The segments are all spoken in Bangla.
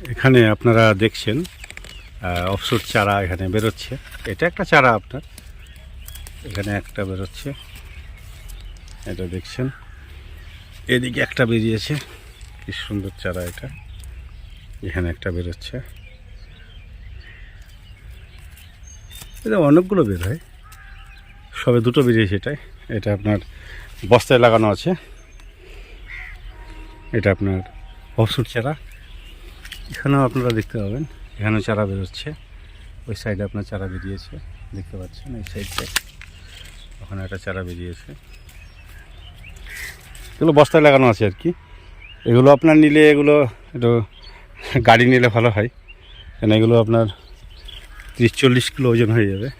এখানে আপনারা দেখছেন অফসুট চারা এখানে বেরোচ্ছে। এটা একটা চারা আপনার। এখানে একটা বেরোচ্ছে। এটা দেখছেন। এদিকে একটা বেরিয়েছে। কি সুন্দর চারা এটা। এখানে একটা বেরোচ্ছে। এটা অনেকগুলো বের হয়। সবে দুটো বেরিয়েছে এটাই এটা আপনার বস্তায় লাগানো আছে। এটা আপনার অফসুট চারা। এখানেও আপনারা দেখতে পাবেন। এখানেও চারা বেরোচ্ছে। ওই সাইডে আপনার চারা বেরিয়েছে। দেখতে পাচ্ছেন, এই সাইডটায় ওখানে একটা চারা বেরিয়েছে। এগুলো বস্তায় লাগানো আছে আর কি। এগুলো আপনার নিলে এগুলো একটু গাড়ি নিলে ভালো হয়। কেন এগুলো আপনার তিরিশ চল্লিশ কিলো ওজন হয়ে যাবে।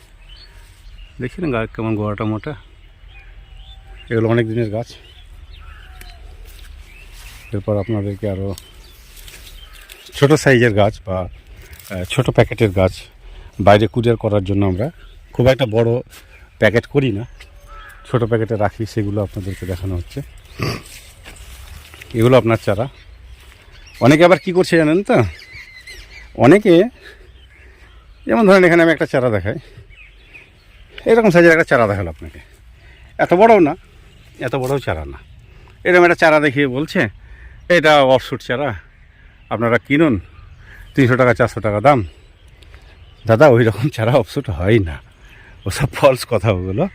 দেখি না গা- কেমন গোড়াটা মোটা। এগুলো অনেক দিনের গাছ। এরপর আপনাদেরকে আরও ছোট সাইজের গাছ বা ছোট প্যাকেটের গাছ বাইরে কুরিয়ার করার জন্য আমরা খুব একটা বড় প্যাকেট করি না। ছোট প্যাকেটে রাখি, সেগুলো আপনাদেরকে দেখানো হচ্ছে। এগুলো আপনার চারা। অনেকে আবার কি করছে জানেন তো? অনেকে, যেমন ধরেন এখানে আমি একটা চারা দেখাই। এরকম সাইজের একটা চারা দেখাল আপনাকে। এত বড়ও না, এত বড়ও চারা না। এরকম একটা চারা দেখিয়ে বলছে, এটা অফশুট চারা। আপনারা কিনুন। তিনশো টাকা, চারশো টাকা দাম। দাদা ওই রকম চারা অফশুট হয় না। ওসব ফলস কথা ওগুলো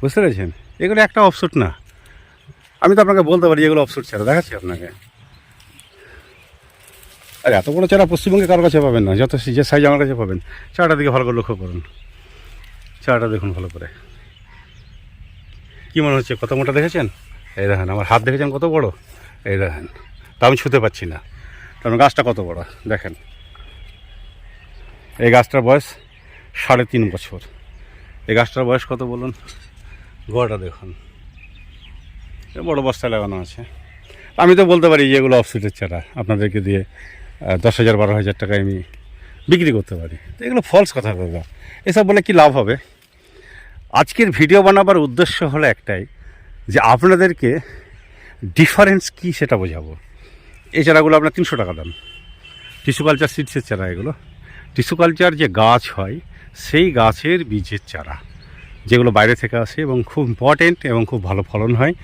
বুঝতে পেরেছেন? এগুলো একটা অফশুট না। আমি তো আপনাকে বলতে পারি, এগুলো অফশুট চারা দেখাচ্ছি আপনাকে। আর, এত বড় চারা পশ্চিমবঙ্গে কারোর কাছে পাবেন না। যত যে সাইজ আমার কাছে পাবেন চারাটা দিকে ভালো করে লক্ষ্য করুন। চারাটা দেখুন ভালো করে। কী মনে হচ্ছে, কত মোটা দেখেছেন? এই দেখেন, আমার হাত দেখেছেন কত বড়? এই দেখেন। তা আমি ছুতে পারছি না। কারণ গাছটা কত বড়? দেখেন। এই গাছটার বয়স সাড়ে তিন বছর। এই গাছটার বয়স কত বলুন? গোয়াটা দেখুন। বড় বস্তায় লাগানো আছে। আমি তো বলতে পারি যে এগুলো অফসিটের চারা। আপনাদেরকে দিয়ে দশ হাজার, বারো হাজার টাকায় আমি বিক্রি করতে পারি। তো এগুলো ফলস কথা দাদা এসব বলে কি লাভ হবে? আজকের ভিডিও বানাবার উদ্দেশ্য হলো একটাই যে আপনাদেরকে ডিফারেন্স কী সেটা বোঝাবো। এই চারাগুলো আপনার তিনশো টাকা দাম। টিস্যু কালচার সিডসের চারা এগুলো। টিস্যু কালচার যে গাছ হয়, সেই গাছের বীজের চারা, যেগুলো বাইরে থেকে আসে এবং খুব ইম্পর্টেন্ট এবং খুব ভালো ফলন হয়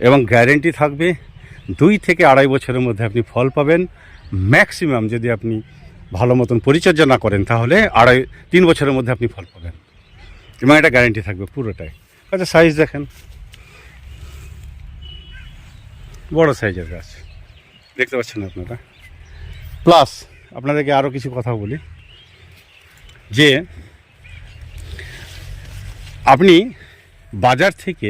এবং গ্যারেন্টি থাকবে দুই থেকে আড়াই বছরের মধ্যে আপনি ফল পাবেন। ম্যাক্সিমাম যদি আপনি ভালো মতন পরিচর্যা না করেন, তাহলে আড়াই, তিন বছরের মধ্যে আপনি ফল পাবেন। এবং এটা গ্যারেন্টি থাকবে পুরোটাই। আচ্ছা সাইজ দেখেন। বড় সাইজের গাছ। দেখতে পাচ্ছেন আপনারা। প্লাস আপনাদেরকে আরও কিছু কথা বলি। যে আপনি বাজার থেকে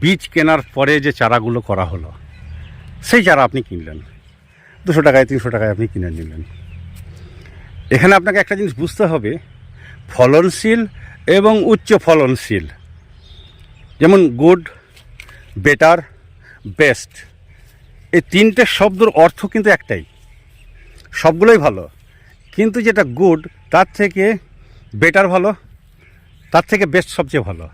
বীজ কেনার পরে যে চারাগুলো করা হলো, সেই চারা আপনি কিনলেন। দুশো টাকায়, তিনশো টাকায় আপনি কিনে নিলেন। এখানে আপনাকে একটা জিনিস বুঝতে হবে, ফলনশীল এবং উচ্চ ফলনশীল। যেমন গুড, বেটার, বেস্ট। এই তিনটে শব্দর অর্থ কিন্তু একটাই। সবগুলোই ভালো। কিন্তু যেটা গুড তার থেকে বেটার ভালো, তার থেকে বেস্ট সবচেয়ে ভালো।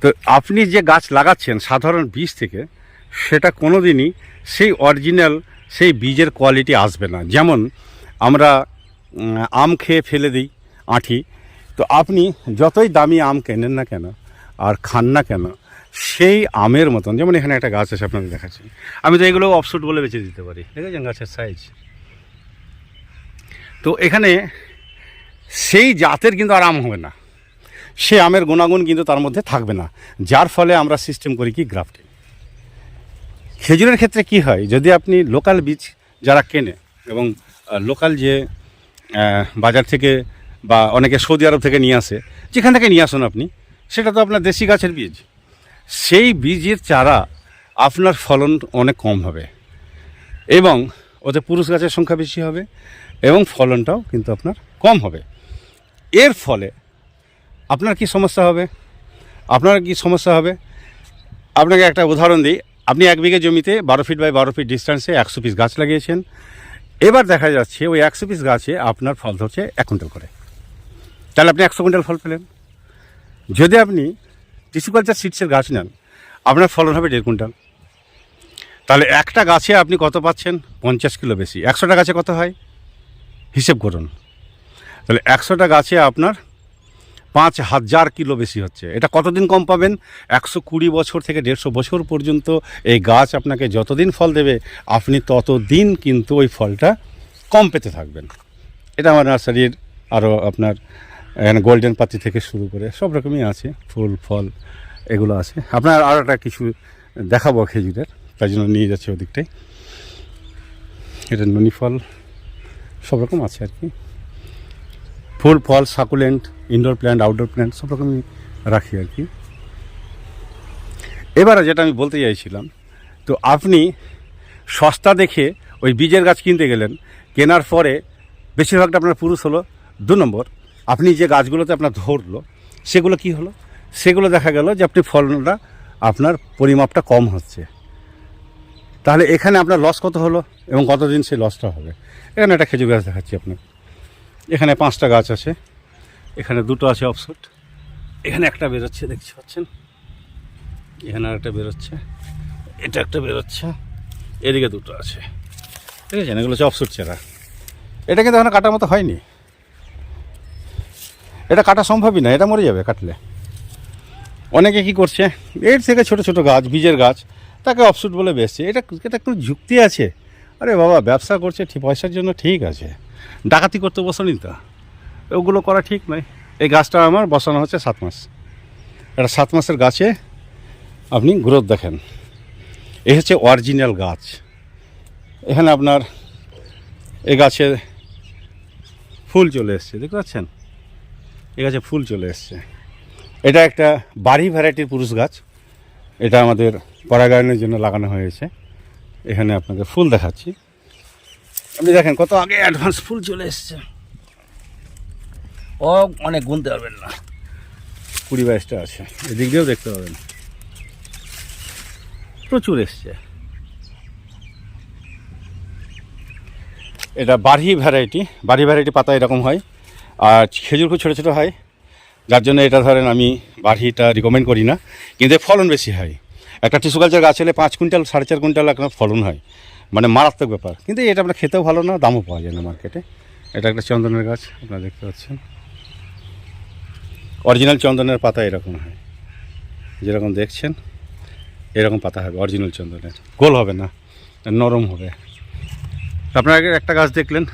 তো আপনি যে গাছ লাগাচ্ছেন সাধারণ বীজ থেকে, সেটা কোনো দিনই সেই অরিজিনাল সেই বীজের কোয়ালিটি আসবে না। যেমন আমরা আম খেয়ে ফেলে দিই, আঁঠি। তো আপনি যতই দামি আম কেনেন না কেন, আর খান না কেন সেই আমের মতন, যেমন এখানে একটা গাছ আছে আপনাদের দেখাচ্ছি। আমি তো এগুলো অফসুট বলে বেছে দিতে পারি। দেখেছেন গাছের সাইজ তো এখানে সেই জাতের কিন্তু আর আম হবে না। সে আমের গুণাগুণ কিন্তু তার মধ্যে থাকবে না। যার ফলে আমরা সিস্টেম করি কি? গ্রাফটিং খেজুরের ক্ষেত্রে কি হয়? যদি আপনি লোকাল বীজ যারা কেনে এবং লোকাল যে বাজার থেকে বা অনেকে সৌদি আরব থেকে নিয়ে আসে, যেখান থেকে নিয়ে আসুন আপনি, সেটা তো আপনার দেশি গাছের বীজ। সেই বীজের চারা আপনার ফলন অনেক কম হবে। এবং ওতে পুরুষ গাছের সংখ্যা বেশি হবে এবং ফলনটাও কিন্তু আপনার কম হবে। এর ফলে আপনার কি সমস্যা হবে? আপনার কি সমস্যা হবে? আপনাকে একটা উদাহরণ দিই। আপনি এক বিঘে জমিতে বারো ফিট বাই বারো ফিট ডিস্টেন্সে একশো পিস গাছ লাগিয়েছেন। এবার দেখা যাচ্ছে ওই একশো পিস গাছে আপনার ফল ধরছে এক কুইন্টাল করে। তাহলে আপনি একশো কুইন্টাল ফল পেলেন। যদি আপনি টিস্যু কালচার সিডসের গাছ নেন, আপনার ফলন হবে দেড় কুইন্টাল। তাহলে একটা গাছে আপনি কত পাচ্ছেন? পঞ্চাশ কিলো বেশি। একশোটা গাছে কত হয়? হিসেব করুন। তাহলে একশোটা গাছে আপনার পাঁচ হাজার কিলো বেশি হচ্ছে। এটা কতদিন কম পাবেন? একশো কুড়ি বছর থেকে দেড়শো বছর পর্যন্ত এই গাছ আপনাকে যতদিন ফল দেবে, আপনি ততদিন কিন্তু ওই ফলটা কম পেতে থাকবেন। এটা আমার নার্সারির আরও আপনার এখানে গোল্ডেন পাতি থেকে শুরু করে সব রকমই আছে, ফুল, ফল, এগুলো আছে। আপনার আর একটা কিছু দেখাবো খেজুরের তাই জন্য নিয়ে যাচ্ছে ওদিকটাই। এটা নুনি ফল, সব রকম আছে আর কি। ফুল, ফল, succulent indoor plant outdoor plant সব রকমই রাখি আর কি। এবারে যেটা আমি বলতে চাইছিলাম, তো আপনি সস্তা দেখে ওই বীজের গাছ কিনতে গেলেন, কেনার পরে বেশিরভাগটা আপনার পুরুষ হলো দু নম্বর। আপনি যে গাছগুলোতে আপনার ধরলো, সেগুলো কি হলো? সেগুলো দেখা গেল যে আপনি ফলনটা, আপনার পরিমাপটা কম হচ্ছে। তাহলে এখানে আপনার লস কত হলো এবং কতদিন সেই লসটা হবে? এখানে একটা খেজুর গাছ দেখাচ্ছি আপনাকে। এখানে পাঁচটা গাছ আছে। এখানে দুটো আছে অফসুট এখানে একটা বেরোচ্ছে, দেখতে পাচ্ছেন? এখানে আর একটা বেরোচ্ছে। এটা একটা বেরোচ্ছে। এদিকে দুটো আছে। ঠিক আছে, এগুলো হচ্ছে অফসুট চারা। এটা কিন্তু এখনও কাটার মতো হয়নি। এটা কাটা সম্ভবই না, এটা মরে যাবে কাটলে। অনেকে কি করছে, এর থেকে ছোট ছোট গাছ, বীজের গাছ, তাকে অফসুট বলে বেসছে এটা এটা কোনো যুক্তি আছে? আরে বাবা, ব্যবসা করছে, ঠিক, পয়সার জন্য ঠিক আছে। ডাকাতি করতে বসনি তো। ওগুলো করা ঠিক নয়। এই গাছটা আমার, বসানো হচ্ছে সাত মাস। এটা সাত মাসের গাছে আপনি গ্রোথ দেখেন। এ হচ্ছে অরিজিনাল গাছ। এখানে আপনার এই গাছে ফুল চলে এসছে, দেখতে পাচ্ছেন? এই গাছে ফুল চলে এসছে। এটা একটা বাড়ি ভ্যারাইটির পুরুষ গাছ। এটা আমাদের পরাগায়নের জন্য লাগানো হয়েছে। এখানে আপনাকে ফুল দেখাচ্ছি। আপনি দেখেন কত আগে অ্যাডভান্স ফুল চলে এসছে। ও অনেক গুনতে পারবেন না। কুড়ি বাইশটা আছে। এদিক দিয়েও দেখতে পাবেন। প্রচুর এসছে। এটা বাড়ি ভ্যারাইটি। বাড়ি ভ্যারাইটি পাতা এরকম হয়। আর খেজুর খুব ছোটো ছোটো হয়। যার জন্য এটা ধরেন আমি বাড়িটা রিকমেন্ড করি না। কিন্তু ফলন বেশি হয়। একটা টিসু কালচার গাছ হলে পাঁচ কুইন্টাল, সাড়ে চার কুইন্টাল একটা ফলন হয়। মানে মারাত্মক ব্যাপার। কিন্তু এটা আমরা খেতেও ভালো না, দামও পাওয়া যায় না মার্কেটে এটা একটা চন্দনের গাছ, আপনারা দেখতে পাচ্ছেন। অরিজিনাল চন্দনের পাতা এরকম হয়। যেরকম দেখছেন, এরকম পাতা হবে অরিজিনাল চন্দনের। গোল হবে না, নরম হবে। আপনারা একটা গাছ দেখলেন।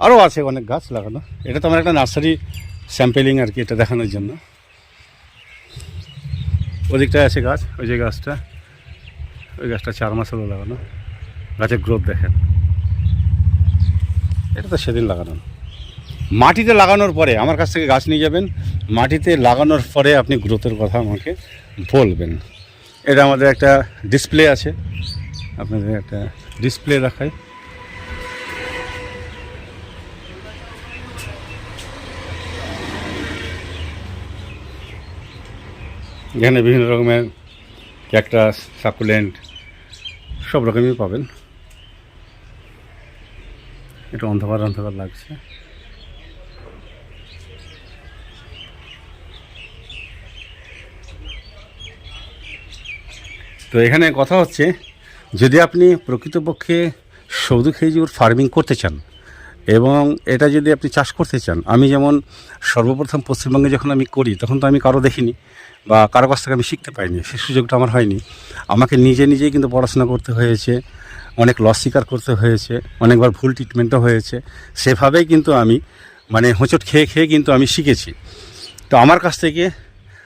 আরও আছে অনেক গাছ লাগানো। এটা তো আমার একটা নার্সারি স্যাম্পেলিং আর কি, এটা দেখানোর জন্য। ওদিকটায় আছে গাছ, ওই যে গাছটা। ওই গাছটা চার মাস হলো লাগানো। গাছের গ্রোথ দেখেন। এটা তো সেদিন লাগানো। মাটিতে লাগানোর পরে আমার কাছ থেকে গাছ নিয়ে যাবেন। মাটিতে লাগানোর পরে আপনি গ্রোথের কথা আমাকে বলবেন। এটা আমাদের একটা ডিসপ্লে আছে। আপনাদের একটা ডিসপ্লে রাখায় এখানে বিভিন্ন রকমের ক্যাকটাস সাকুলেন্ট সব রকমই পাবেন। একটু অন্ধকার অন্ধকার লাগছে। তো এখানে কথা হচ্ছে, যদি আপনি প্রকৃতপক্ষে সৌদু খেজুর ফার্মিং করতে চান এবং এটা যদি আপনি চাষ করতে চান, আমি যেমন সর্বপ্রথম পশ্চিমবঙ্গে যখন আমি করি, তখন তো আমি কারও দেখিনি। বা কারও কাছ থেকে আমি শিখতে পাইনি সে সুযোগটা আমার হয়নি। আমাকে নিজে নিজেই কিন্তু পড়াশোনা করতে হয়েছে, অনেক লস স্বীকার করতে হয়েছে, অনেকবার ভুল ট্রিটমেন্টও হয়েছে। সেভাবেই কিন্তু আমি মানে হোঁচট খেয়ে খেয়ে কিন্তু আমি শিখেছি। তো আমার কাছ থেকে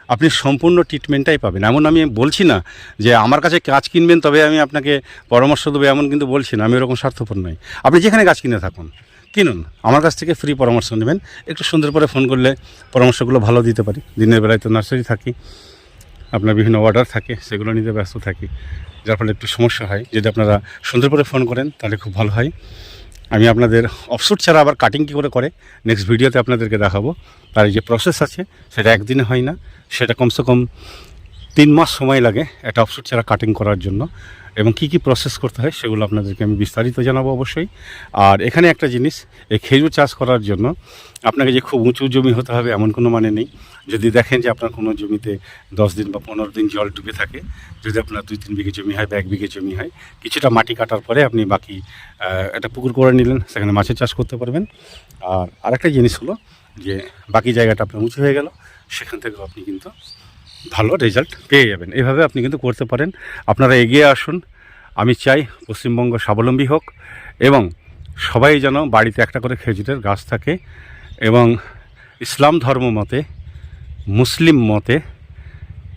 আপনি সম্পূর্ণ ট্রিটমেন্টটাই পাবেন। এমন আমি বলছি না যে আমার কাছে গাছ কিনবেন তবে আমি আপনাকে পরামর্শ দেবো, এমন কিন্তু বলছি না। আমি ওরকম স্বার্থপর নই। আপনি যেখানে গাছ কিনে থাকুন। কিনুন। আমার কাছ থেকে ফ্রি পরামর্শ নেবেন। একটু সুন্দর করে ফোন করলে পরামর্শগুলো ভালো দিতে পারি। দিনের বেলায় তো নার্সারি থাকি, আপনার বিভিন্ন অর্ডার থাকে, সেগুলো নিতে ব্যস্ত থাকি। যার ফলে একটু সমস্যা হয়। যদি আপনারা সুন্দর করে ফোন করেন, তাহলে খুব ভালো হয়। আমি আপনাদের অফসুট ছাড়া আবার কাটিং কী করে করে? নেক্সট ভিডিওতে আপনাদেরকে দেখাবো। তার যে প্রসেস আছে, সেটা একদিনে হয় না। সেটা কমসে কম তিন মাস সময় লাগে একটা অফসুট ছাড়া কাটিং করার জন্য। এবং কি কি প্রসেস করতে হয় সেগুলো আপনাদেরকে আমি বিস্তারিত জানাব অবশ্যই। আর এখানে একটা জিনিস, এই খেজুর চাষ করার জন্য আপনাকে যে খুব উঁচু জমি হতে হবে এমন কোনো মানে নেই। যদি দেখেন যে আপনার কোনো জমিতে দশ দিন বা পনেরো দিন জল ডুবে থাকে, যদি আপনার দুই তিন বিঘে জমি হয় বা এক বিঘে জমি হয়, কিছুটা মাটি কাটার পরে আপনি বাকি একটা পুকুর করে নিলেন, সেখানে মাছের চাষ করতে পারবেন। আর আরেকটা জিনিস হলো যে বাকি জায়গাটা আপনার উঁচু হয়ে গেল, সেখান থেকেও আপনি কিন্তু ভালো রেজাল্ট পেয়ে যাবেন। এইভাবে আপনি কিন্তু করতে পারেন। আপনারা এগিয়ে আসুন। আমি চাই পশ্চিমবঙ্গ স্বাবলম্বী হোক এবং সবাই যেন বাড়িতে একটা করে খেজুরের গাছ থাকে এবং ইসলাম ধর্ম মতে, মুসলিম মতে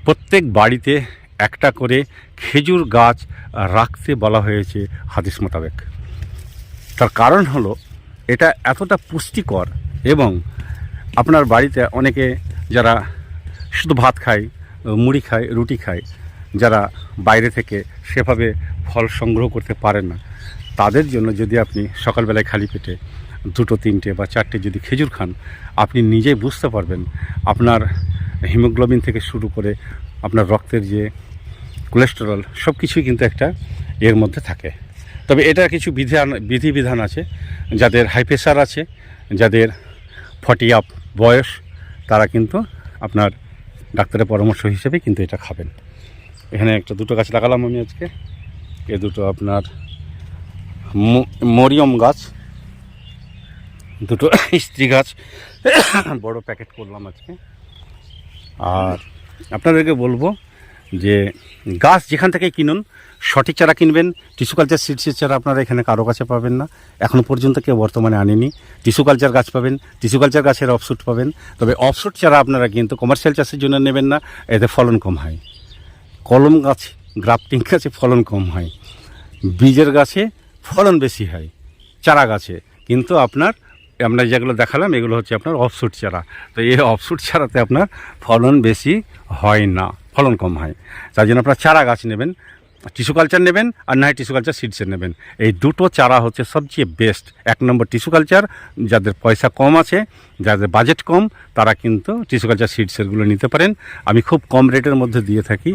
প্রত্যেক বাড়িতে একটা করে খেজুর গাছ রাখতে বলা হয়েছে হাদিস মোতাবেক। তার কারণ হলো, এটা এতটা পুষ্টিকর এবং আপনার বাড়িতে অনেকে যারা শুধু ভাত খায় মুড়ি খায় রুটি খায় যারা বাইরে থেকে সেভাবে ফল সংগ্রহ করতে পারেন না, তাদের জন্য যদি আপনি সকালবেলায় খালি পেটে দুটো, তিনটে বা চারটে যদি খেজুর খান, আপনি নিজেই বুঝতে পারবেন আপনার হিমোগ্লোবিন থেকে শুরু করে আপনার রক্তের যে কোলেস্টেরল সব কিছুই কিন্তু একটা এর মধ্যে থাকে। তবে এটা কিছু বিধান, বিধিবিধান আছে, যাদের হাই প্রেশার আছে, যাদের ফর্টি আপ বয়স, তারা কিন্তু আপনার ডাক্তারের পরামর্শ হিসেবে কিন্তু এটা খাবেন। এখানে একটা দুটো গাছ লাগালাম আমি আজকে। এ দুটো আপনার মরিয়ম গাছ। দুটো স্ত্রী গাছ। বড় প্যাকেট করলাম আজকে। আর আপনাদেরকে বলব যে গাছ যেখান থেকে কিনুন, সঠিক চারা কিনবেন। টিস্যু কালচার সিডসের চারা আপনারা এখানে কারও কাছে পাবেন না। এখনও পর্যন্ত কেউ বর্তমানে আনেনি। টিস্যু কালচার গাছ পাবেন, টিস্যু কালচার গাছের অফসুট পাবেন। তবে অফসুট চারা আপনারা কিন্তু কমার্শিয়াল চাষের জন্য নেবেন না, এতে ফলন কম হয়। কলম গাছ গ্রাফটিং গাছে ফলন কম হয়। বীজের গাছে ফলন বেশি হয়, চারা গাছে। কিন্তু আপনার, আমরা যেগুলো দেখালাম, এগুলো হচ্ছে আপনার অফসুট চারা। তো এই অফসুট চারাতে আপনার ফলন বেশি হয় না। ফলন কম হয়। তার জন্য আপনারা চারা গাছ নেবেন, টিস্যু কালচার নেবেন, আর না হয় টিস্যু কালচার সিডসের নেবেন। এই দুটো চারা হচ্ছে সবচেয়ে বেস্ট। এক নম্বর টিস্যু কালচার, যাদের পয়সা কম আছে, যাদের বাজেট কম, তারা কিন্তু টিস্যু কালচার সিডসেরগুলো নিতে পারেন। আমি খুব কম রেটের মধ্যে দিয়ে থাকি।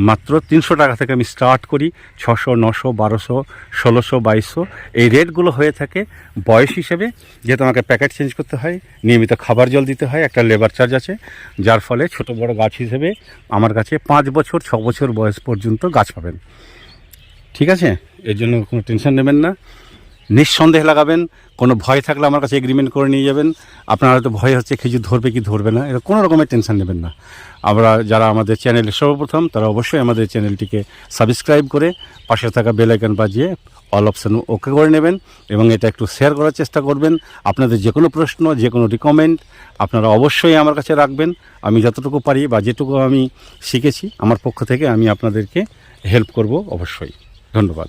মাত্র তিনশো টাকা থেকে আমি স্টার্ট করি, ছশো, নশো, বারোশো, ষোলোশো, বাইশশো। এই রেটগুলো হয়ে থাকে বয়স হিসেবে, যেহেতু আমাকে প্যাকেট চেঞ্জ করতে হয়, নিয়মিত খাবার জল দিতে হয়, একটা লেবার চার্জ আছে, যার ফলে ছোট বড় গাছ হিসেবে আমার কাছে পাঁচ বছর, ছ বছর বয়স পর্যন্ত গাছ পাবেন। ঠিক আছে? এর জন্য কোনো টেনশন নেবেন না। নিঃসন্দেহে লাগাবেন, কোনো ভয় থাকলে আমার কাছে এগ্রিমেন্ট করে নিয়ে যাবেন। আপনার হয়তো ভয় হচ্ছে, খেজুর ধরবে কি ধরবে না এটা কোনো রকমের টেনশন নেবেন না। আমরা যারা আমাদের চ্যানেলে সর্বপ্রথম, তারা অবশ্যই আমাদের চ্যানেলটিকে সাবস্ক্রাইব করে পাশে থাকা বেল আইকন বাজিয়ে অল অপশান ওকে করে নেবেন এবং এটা একটু শেয়ার করার চেষ্টা করবেন। আপনাদের যে কোনো প্রশ্ন, যে কোনো রিকমেন্ড আপনারা অবশ্যই আমার কাছে রাখবেন। আমি যতটুকু পারি বা যেটুকু আমি শিখেছি, আমার পক্ষ থেকে আমি আপনাদেরকে হেল্প করব অবশ্যই। ধন্যবাদ।